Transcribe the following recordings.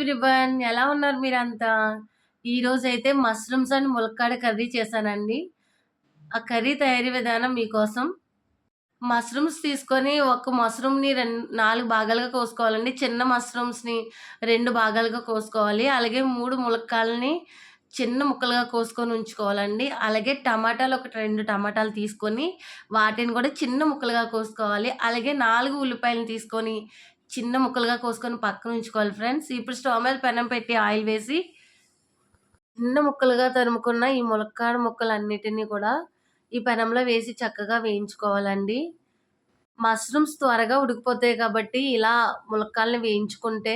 Everyone ఎలా ఉన్నారు మీరంతా? ఈరోజైతే మష్రూమ్స్ అండ్ ములక్కాడ కర్రీ చేశానండి. ఆ కర్రీ తయారీ విధానం మీకోసం. మష్రూమ్స్ తీసుకొని ఒక మష్రూమ్ని రెండు నాలుగు భాగాలుగా కోసుకోవాలండి. చిన్న మష్రూమ్స్ని రెండు భాగాలుగా కోసుకోవాలి. అలాగే మూడు ములక్కాలని చిన్న ముక్కలుగా కోసుకొని ఉంచుకోవాలండి. అలాగే టమాటాలు ఒక రెండు టమాటాలు తీసుకొని వాటిని కూడా చిన్న ముక్కలుగా కోసుకోవాలి. అలాగే నాలుగు ఉల్లిపాయలు తీసుకొని చిన్న ముక్కలుగా కోసుకొని పక్కన ఉంచుకోవాలి ఫ్రెండ్స్. ఇప్పుడు స్టవ్ మీద పెనం పెట్టి ఆయిల్ వేసి చిన్న ముక్కలుగా తరుముకున్న ఈ ములక్కాడ ముక్కలు అన్నిటినీ కూడా ఈ పెనంలో వేసి చక్కగా వేయించుకోవాలండి. మష్రూమ్స్ త్వరగా ఉడికిపోతాయి కాబట్టి ఇలా ములక్కాళ్ళని వేయించుకుంటే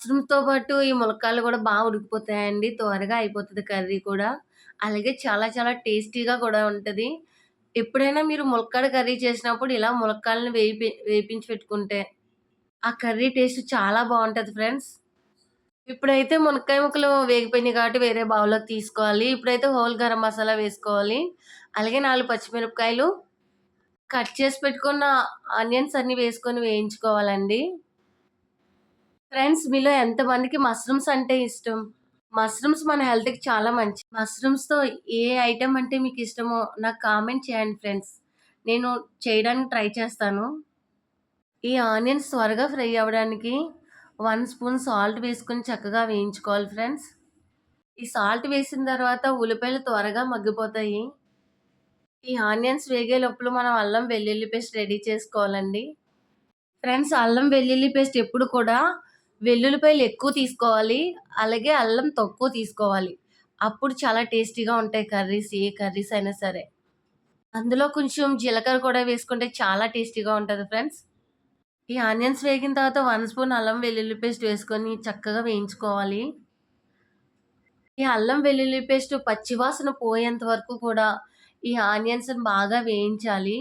మష్రూమ్తో పాటు ఈ ములక్కాళ్ళు కూడా బాగా ఉడికిపోతాయండి. త్వరగా అయిపోతుంది కర్రీ కూడా. అలాగే చాలా చాలా టేస్టీగా కూడా ఉంటుంది. ఎప్పుడైనా మీరు ములక్కాడ కర్రీ చేసినప్పుడు ఇలా ములక్కాళ్ళని వేయి వేపించి పెట్టుకుంటే ఆ కర్రీ టేస్ట్ చాలా బాగుంటుంది ఫ్రెండ్స్. ఇప్పుడైతే మునక్కాయ ముక్కలు వేగిపోయినాయి కాబట్టి వేరే బౌల్లోకి తీసుకోవాలి. ఇప్పుడైతే హోల్ గరం మసాలా వేసుకోవాలి. అలాగే నాలుగు పచ్చిమిరపకాయలు కట్ చేసి పెట్టుకున్న ఆనియన్స్ అన్నీ వేసుకొని వేయించుకోవాలండి. ఫ్రెండ్స్ మీలో ఎంతమందికి మష్రూమ్స్ అంటే ఇష్టం? మష్రూమ్స్ మన హెల్త్కి చాలా మంచి మష్రూమ్స్తో ఏ ఐటెం అంటే మీకు ఇష్టమో నాకు కామెంట్ చేయండి ఫ్రెండ్స్. నేను చేయడానికి ట్రై చేస్తాను. ఈ ఆనియన్స్ త్వరగా ఫ్రై అవ్వడానికి వన్ స్పూన్ సాల్ట్ వేసుకొని చక్కగా వేయించుకోవాలి ఫ్రెండ్స్. ఈ సాల్ట్ వేసిన తర్వాత ఉల్లిపాయలు త్వరగా మగ్గిపోతాయి. ఈ ఆనియన్స్ వేగే లోపల మనం అల్లం వెల్లుల్లి పేస్ట్ రెడీ చేసుకోవాలండి. ఫ్రెండ్స్ అల్లం వెల్లుల్లి పేస్ట్ ఎప్పుడు కూడా వెల్లుల్లిపాయలు ఎక్కువ తీసుకోవాలి అలాగే అల్లం తక్కువ తీసుకోవాలి. అప్పుడు చాలా టేస్టీగా ఉంటాయి కర్రీస్ ఏ కర్రీస్ అయినా సరే. అందులో కొంచెం జీలకర్ర కూడా వేసుకుంటే చాలా టేస్టీగా ఉంటుంది ఫ్రెండ్స్. ఈ ఆనియన్స్ వేగిన తర్వాత వన్ స్పూన్ అల్లం వెల్లుల్లి పేస్ట్ వేసుకొని చక్కగా వేయించుకోవాలి. ఈ అల్లం వెల్లుల్లి పేస్ట్ పచ్చివాసన పోయేంత వరకు కూడా ఈ ఆనియన్స్ బాగా వేయించాలి.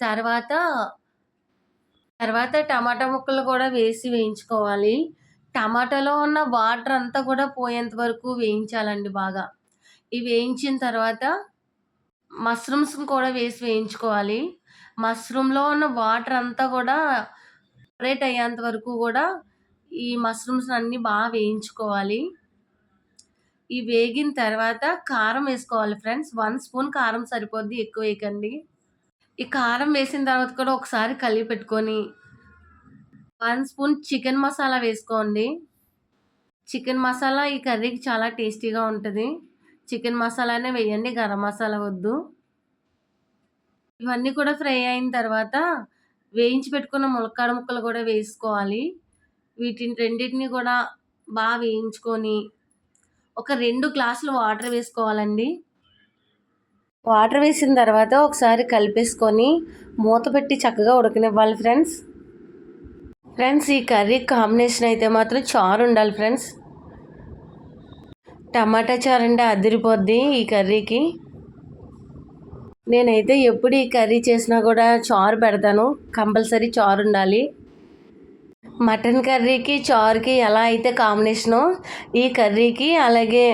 తర్వాత తర్వాత టమాటా ముక్కలు కూడా వేసి వేయించుకోవాలి. టమాటాలో ఉన్న వాటర్ అంతా కూడా పోయేంత వరకు వేయించాలండి బాగా. ఇవి వేయించిన తర్వాత మష్రూమ్స్ కూడా వేసి వేయించుకోవాలి. మష్రూమ్లో ఉన్న వాటర్ అంతా కూడా సపరేట్ అయ్యేంత వరకు కూడా ఈ మష్రూమ్స్ అన్నీ బాగా వేయించుకోవాలి. ఈ వేగిన తర్వాత కారం వేసుకోవాలి ఫ్రెండ్స్. వన్ స్పూన్ కారం సరిపోద్ది ఎక్కువ వేయకండి. ఈ కారం వేసిన తర్వాత కూడా ఒకసారి కలిపి పెట్టుకొని వన్ స్పూన్ చికెన్ మసాలా వేసుకోండి. చికెన్ మసాలా ఈ కర్రీకి చాలా టేస్టీగా ఉంటుంది. చికెన్ మసాలానే వేయండి. గరం మసాలా వద్దు. ఇవన్నీ కూడా ఫ్రై అయిన తర్వాత వేయించి పెట్టుకున్న ములక్కాడ ముక్కలు కూడా వేసుకోవాలి. వీటిని రెండింటిని కూడా బాగా వేయించుకొని ఒక రెండు గ్లాసులు వాటర్ వేసుకోవాలండి. వాటర్ వేసిన తర్వాత ఒకసారి కలిపేసుకొని మూత పెట్టి చక్కగా ఉడకనివ్వాలి ఫ్రెండ్స్. ఫ్రెండ్స్ ఈ కర్రీ కాంబినేషన్ అయితే మాత్రం చారు ఉండాలి ఫ్రెండ్స్. టమాటా చారు అంటే అదిరిపోద్ది ఈ కర్రీకి. నేనైతే ఎప్పుడు ఈ కర్రీ చేసినా కూడా చారు పెడతాను. కంపల్సరీ చారు ఉండాలి. మటన్ కర్రీకి చారుకి ఎలా అయితే కాంబినేషను ఈ కర్రీకి అలాగే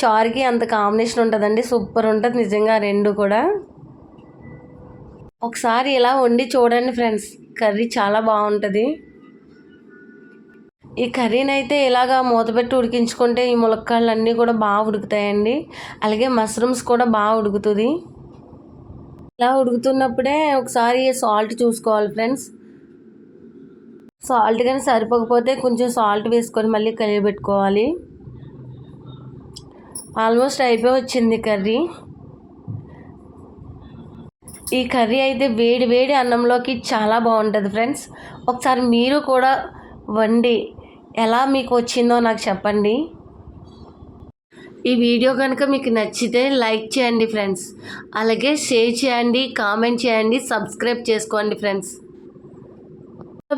చారుకి అంత కాంబినేషన్ ఉంటుందండి. సూపర్ ఉంటుంది నిజంగా రెండు కూడా. ఒకసారి ఇలా వండి చూడండి ఫ్రెండ్స్ కర్రీ చాలా బాగుంటుంది. ఈ కర్రీని అయితే ఇలాగా మూతపెట్టి ఉడికించుకుంటే ఈ ములక్కాళ్ళు అన్నీ కూడా బాగా ఉడుకుతాయండి. అలాగే మష్రూమ్స్ కూడా బాగా ఉడుకుతుంది. ఇలా ఉడుకుతున్నప్పుడే ఒకసారి సాల్ట్ చూసుకోవాలి ఫ్రెండ్స్. సాల్ట్ కానీ సరిపోకపోతే కొంచెం సాల్ట్ వేసుకొని మళ్ళీ కలిగి పెట్టుకోవాలి. ఆల్మోస్ట్ అయిపోయి వచ్చింది కర్రీ. ఈ కర్రీ అయితే వేడి వేడి అన్నంలోకి చాలా బాగుంటుంది ఫ్రెండ్స్. ఒకసారి మీరు కూడా వండి ఎలా మీకు వచ్చిందో నాకు చెప్పండి. ఈ వీడియో కనుక మీకు నచ్చితే లైక్ చేయండి ఫ్రెండ్స్. అలాగే షేర్ చేయండి కామెంట్ చేయండి సబ్స్క్రైబ్ చేసుకోండి ఫ్రెండ్స్.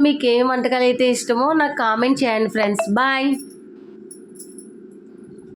మీకు ఏం వంటకాలు అయితే ఇష్టమో నాకు కామెంట్ చేయండి ఫ్రెండ్స్. బాయ్.